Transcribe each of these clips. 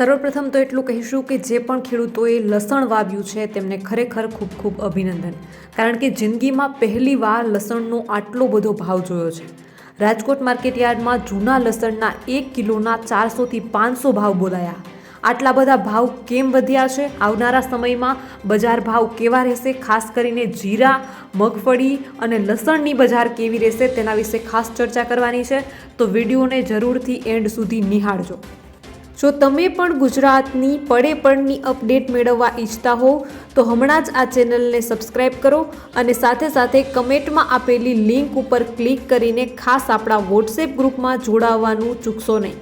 સર્વપ્રથમ તો એટલું કહીશું કે જે પણ ખેડૂતોએ લસણ વાવ્યું છે, તેમને ખરેખર ખૂબ ખૂબ અભિનંદન. કારણ કે જિંદગીમાં પહેલીવાર લસણનો આટલો બધો ભાવ જોયો છે. રાજકોટ માર્કેટયાર્ડમાં જૂના લસણના એક કિલોના ચારસોથી પાંચસો ભાવ બોલાયા. આટલા બધા ભાવ કેમ વધ્યા છે? આવનારા સમયમાં બજાર ભાવ કેવા રહેશે? ખાસ કરીને જીરા, મગફળી અને લસણની બજાર કેવી રહેશે તેના વિશે ખાસ ચર્ચા કરવાની છે. તો વિડીયોને જરૂરથી એન્ડ સુધી નિહાળજો. જો તમે પણ ગુજરાતની પડે પણની અપડેટ મેળવવા ઈચ્છતા હો તો હમણાં જ આ ચેનલને સબસ્ક્રાઇબ કરો અને સાથે સાથે કમેન્ટમાં આપેલી લિંક ઉપર ક્લિક કરીને ખાસ આપણા વોટ્સએપ ગ્રુપમાં જોડાવવાનું ચૂકશો નહીં.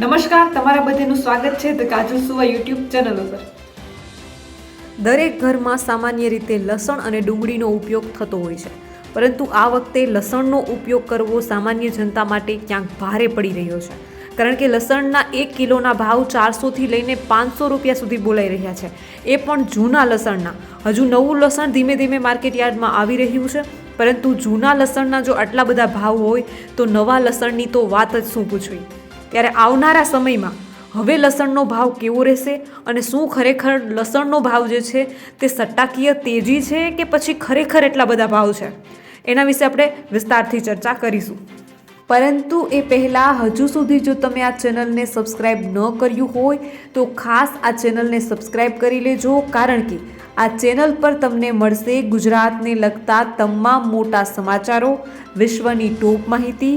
નમસ્કાર તમારા બધાનું સ્વાગત છે ધ કાજુ સુવા યુટ્યુબ ચેનલ ઉપર. દરેક ઘરમાં સામાન્ય રીતે લસણ અને ડુંગળીનો ઉપયોગ થતો હોય છે. પરંતુ આ વખતે લસણનો ઉપયોગ કરવો સામાન્ય જનતા માટે ક્યાંક ભારે પડી રહ્યો છે. કારણ કે લસણના એક કિલોના ભાવ ચારસોથી લઈને પાંચસો રૂપિયા સુધી બોલાઈ રહ્યા છે. એ પણ જૂના લસણના. હજુ નવું લસણ ધીમે ધીમે માર્કેટ યાર્ડમાં આવી રહ્યું છે. પરંતુ જૂના લસણના જો આટલા બધા ભાવ હોય, તો નવા લસણની તો વાત જ શું પૂછવી? ત્યારે આવનારા સમયમાં હવે લસણનો ભાવ કેવો રહેશે અને શું ખરેખર લસણનો ભાવ જે છે તે સટ્ટાકીય તેજી છે કે પછી ખરેખર એટલા બધા ભાવ છે? એના વિશે આપણે વિસ્તારથી ચર્ચા કરીશું. પરંતુ એ પહેલાં હજુ સુધી જો તમે આ ચેનલને સબસ્ક્રાઈબ ન કર્યું હોય, તો ખાસ આ ચેનલને સબસ્ક્રાઈબ કરી લેજો, કારણ કે આ ચેનલ પર તમને મળશે ગુજરાતને લગતા તમામ મોટા સમાચારો, વિશ્વની ટોપ માહિતી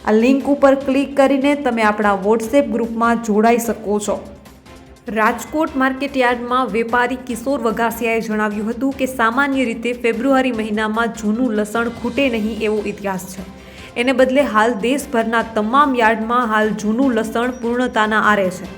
આ લિંક ઉપર ક્લિક કરીને તમે આપણા વોટ્સએપ ગ્રુપમાં જોડાઈ શકો છો. રાજકોટ માર્કેટ યાર્ડમાં વેપારી કિશોર વઘાસિયાએ જણાવ્યું હતું કે સામાન્ય રીતે ફેબ્રુઆરી મહિનામાં જૂનું લસણ ખૂટે નહીં એવો ઇતિહાસ છે. એને બદલે હાલ દેશભરના તમામ યાર્ડમાં હાલ જૂનું લસણ પૂર્ણતાના આરે છે.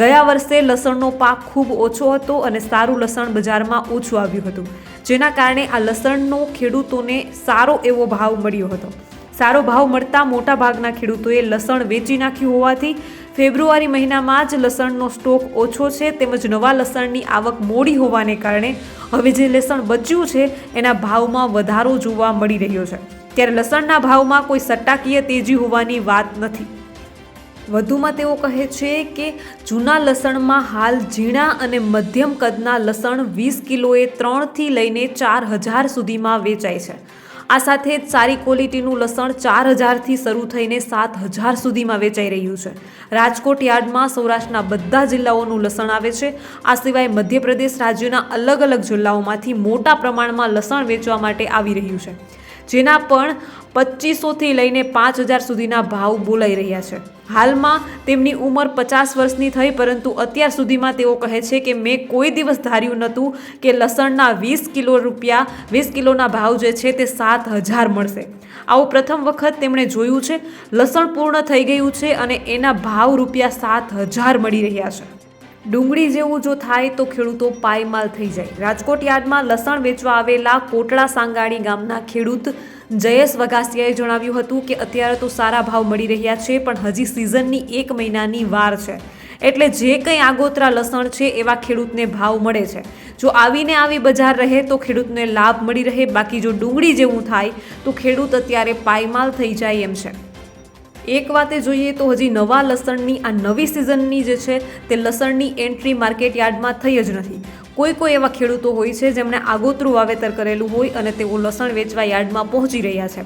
ગયા વર્ષે લસણનો પાક ખૂબ ઓછો હતો અને સારું લસણ બજારમાં ઓછું આવ્યું હતું, જેના કારણે આ લસણનો ખેડૂતોને સારો એવો ભાવ મળ્યો હતો. સારો ભાવ મળતા મોટા ભાગના ખેડૂતોએ લસણ વેચી નાખ્યું હોવાથી ફેબ્રુઆરી મહિનામાં જ લસણનો સ્ટોક ઓછો છે તેમજ નવા લસણની આવક મોડી હોવાને કારણે હવે જે લસણ બચ્યું છે એના ભાવમાં વધારો જોવા મળી રહ્યો છે. ત્યારે લસણના ભાવમાં કોઈ સટ્ટાકીય તેજી હોવાની વાત નથી. વધુમાં તેઓ કહે છે કે જૂના લસણમાં હાલ ઝીણા અને મધ્યમ કદના લસણ વીસ કિલોએ ત્રણથી લઈને ચાર હજાર સુધીમાં વેચાય છે. આ સાથે જ સારી ક્વોલિટીનું લસણ ચાર હજારથી શરૂ થઈને સાત હજાર સુધીમાં વેચાઈ રહ્યું છે. રાજકોટ યાર્ડમાં સૌરાષ્ટ્રના બધા જિલ્લાઓનું લસણ આવે છે. આ સિવાય મધ્યપ્રદેશ રાજ્યના અલગ અલગ જિલ્લાઓમાંથી મોટા પ્રમાણમાં લસણ વેચવા માટે આવી રહ્યું છે. જેના પણ પચીસોથી લઈને પાંચ હજાર સુધીના ભાવ બોલાઈ રહ્યા છે. હાલમાં તેમની ઉંમર પચાસ વર્ષની થઈ, પરંતુ અત્યાર સુધીમાં તેઓ કહે છે કે મેં કોઈ દિવસ ધાર્યું નહોતું કે લસણના વીસ કિલો રૂપિયા, વીસ કિલોના ભાવ જે છે તે સાત હજાર મળશે. આવું પ્રથમ વખત તેમણે જોયું છે. લસણ પૂર્ણ થઈ ગયું છે અને એના ભાવ રૂપિયા સાત હજાર મળી રહ્યા છે. ડુંગળી જેવું જો થાય તો ખેડૂતો પાયમાલ થઈ જાય. રાજકોટ યાર્ડમાં લસણ વેચવા આવેલા કોટડા સાંગાણી ગામના ખેડૂત જયેશ વઘાસિયાએ જણાવ્યું હતું કે અત્યારે તો સારા ભાવ મળી રહ્યા છે, પણ હજી સિઝનની એક મહિનાની વાર છે. એટલે જે કંઈ આગોતરા લસણ છે, એવા ખેડૂતને ભાવ મળે છે. જો આવીને આવી બજાર રહે, તો ખેડૂતને લાભ મળી રહે. બાકી જો ડુંગળી જેવું થાય, તો ખેડૂત અત્યારે પાયમાલ થઈ જાય એમ છે. એક વાતે જોઈએ તો હજી નવા લસણની, આ નવી સિઝનની જે છે, તે લસણની એન્ટ્રી માર્કેટ યાર્ડમાં થઈ જ નથી. કોઈ કોઈ એવા ખેડૂતો હોય છે જેમણે આગોતરું વાવેતર કરેલું હોય અને તેઓ લસણ વેચવા યાર્ડમાં પહોંચી રહ્યા છે.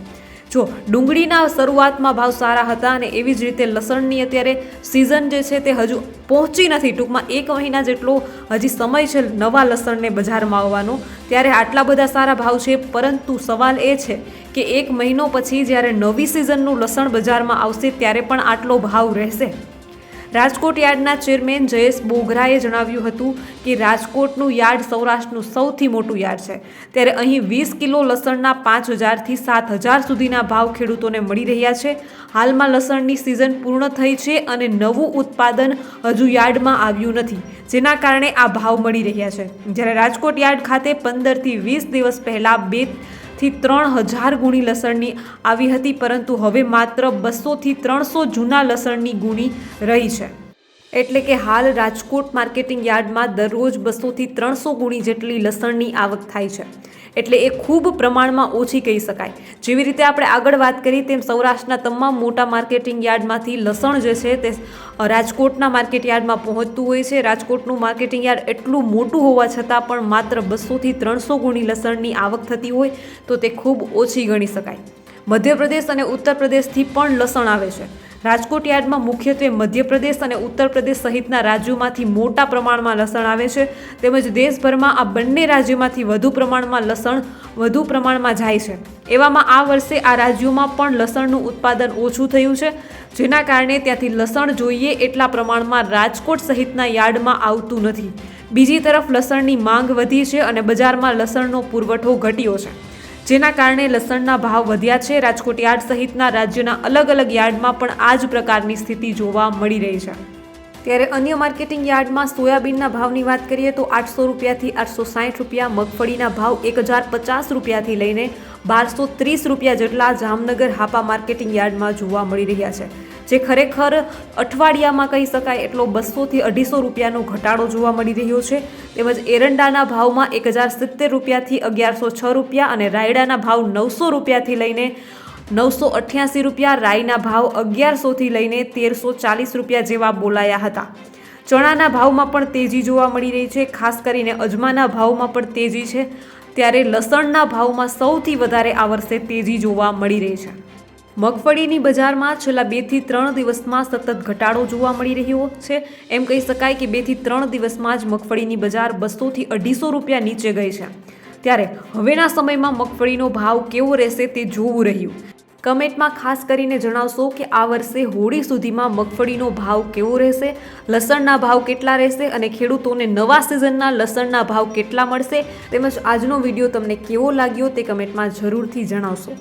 જો ડુંગળીના શરૂઆતમાં ભાવ સારા હતા અને એવી જ રીતે લસણની અત્યારે સિઝન જે છે તે હજુ પહોંચી નથી. ટૂંકમાં એક મહિના જેટલો હજી સમય છે નવા લસણને બજારમાં આવવાનો. ત્યારે આટલા બધા સારા ભાવ છે, પરંતુ સવાલ એ છે કે એક મહિનો પછી જ્યારે નવી સિઝનનું લસણ બજારમાં આવશે, ત્યારે પણ આટલો ભાવ રહેશે? રાજકોટ યાર્ડના ચેરમેન જયેશ બોગરાએ જણાવ્યું હતું કે રાજકોટનું યાર્ડ સૌરાષ્ટ્રનું સૌથી મોટું યાર્ડ છે. ત્યારે અહીં વીસ કિલો લસણના પાંચ હજારથી સાત હજાર સુધીના ભાવ ખેડૂતોને મળી રહ્યા છે. હાલમાં લસણની સિઝન પૂર્ણ થઈ છે અને નવું ઉત્પાદન હજુ યાર્ડમાં આવ્યું નથી, જેના કારણે આ ભાવ મળી રહ્યા છે. જ્યારે રાજકોટ યાર્ડ ખાતે પંદરથી વીસ દિવસ પહેલાં બે થી ત્રણ હજાર ગુણી લસણની આવી હતી, પરંતુ હવે માત્ર બસોથી ત્રણસો જૂના લસણની ગુણી રહી છે. એટલે કે હાલ રાજકોટ માર્કેટિંગ યાર્ડમાં દરરોજ બસોથી ત્રણસો ગુણી જેટલી લસણની આવક થાય છે. એટલે એ ખૂબ પ્રમાણમાં ઓછી કહી શકાય. જેવી રીતે આપણે આગળ વાત કરી તેમ સૌરાષ્ટ્રના તમામ મોટા માર્કેટિંગ યાર્ડમાંથી લસણ જે છે તે રાજકોટના માર્કેટ યાર્ડમાં પહોંચતું હોય છે. રાજકોટનું માર્કેટિંગ યાર્ડ એટલું મોટું હોવા છતાં પણ માત્ર બસોથી ત્રણસો ગુણી લસણની આવક થતી હોય તો તે ખૂબ ઓછી ગણી શકાય. મધ્યપ્રદેશ અને ઉત્તર પ્રદેશથી પણ લસણ આવે છે. રાજકોટ યાર્ડમાં મુખ્યત્વે મધ્યપ્રદેશ અને ઉત્તર પ્રદેશ સહિતના રાજ્યોમાંથી મોટા પ્રમાણમાં લસણ આવે છે. તેમજ દેશભરમાં આ બંને રાજ્યોમાંથી વધુ પ્રમાણમાં લસણ વધુ પ્રમાણમાં જાય છે. એવામાં આ વર્ષે આ રાજ્યોમાં પણ લસણનું ઉત્પાદન ઓછું થયું છે. જેના કારણે ત્યાંથી લસણ જોઈએ એટલા પ્રમાણમાં રાજકોટ સહિતના યાર્ડમાં આવતું નથી. બીજી તરફ લસણની માંગ વધી છે અને બજારમાં લસણનો પુરવઠો ઘટ્યો છે. જેના કારણે લસણના ભાવ વધ્યા છે. રાજકોટ યાર્ડ સહિતના રાજ્યના અલગ અલગ યાર્ડમાં પણ આ જ પ્રકારની સ્થિતિ જોવા મળી રહી છે. ત્યારે અન્ય માર્કેટિંગ યાર્ડમાં સોયાબીનના ભાવની વાત કરીએ તો આઠસો રૂપિયાથી આઠસો સાઠ રૂપિયા, મગફળીના ભાવ એક હજાર પચાસ રૂપિયાથી લઈને બારસો ત્રીસ રૂપિયા જેટલા જામનગર હાપા માર્કેટિંગ યાર્ડમાં જોવા મળી રહ્યા છે. જે ખરેખર અઠવાડિયામાં કહી શકાય એટલો બસોથી અઢીસો રૂપિયાનો ઘટાડો જોવા મળી રહ્યો છે. તેમજ એરંડાના ભાવમાં એક હજાર સિત્તેર રૂપિયાથી અગિયારસો છ રૂપિયા અને રાયડાના ભાવ નવસો રૂપિયાથી લઈને નવસો અઠ્યાસી રૂપિયા રાઈના ભાવ અગિયારસોથી લઈને તેરસો ચાલીસ રૂપિયા જેવા બોલાયા હતા. ચણાના ભાવમાં પણ તેજી જોવા મળી રહી છે. ખાસ કરીને અજમાના ભાવમાં પણ તેજી છે. ત્યારે લસણના ભાવમાં સૌથી વધારે આ વર્ષે તેજી જોવા મળી રહી છે. મગફળીની બજારમાં છેલ્લા બેથી ત્રણ દિવસમાં સતત ઘટાડો જોવા મળી રહ્યો છે. એમ કહી શકાય કે બેથી ત્રણ દિવસમાં જ મગફળીની બજાર બસોથી અઢીસો રૂપિયા નીચે ગઈ છે. ત્યારે હવેના સમયમાં મગફળીનો ભાવ કેવો રહેશે તે જોવું રહ્યું. કમેન્ટમાં ખાસ કરીને જણાવશો કે આ વર્ષે હોળી સુધીમાં મગફળીનો ભાવ કેવો રહેશે, લસણના ભાવ કેટલા રહેશે અને ખેડૂતોને નવા સિઝનના લસણના ભાવ કેટલા મળશે તેમજ આજનો વીડિયો તમને કેવો લાગ્યો તે કમેન્ટમાં જરૂરથી જણાવશો.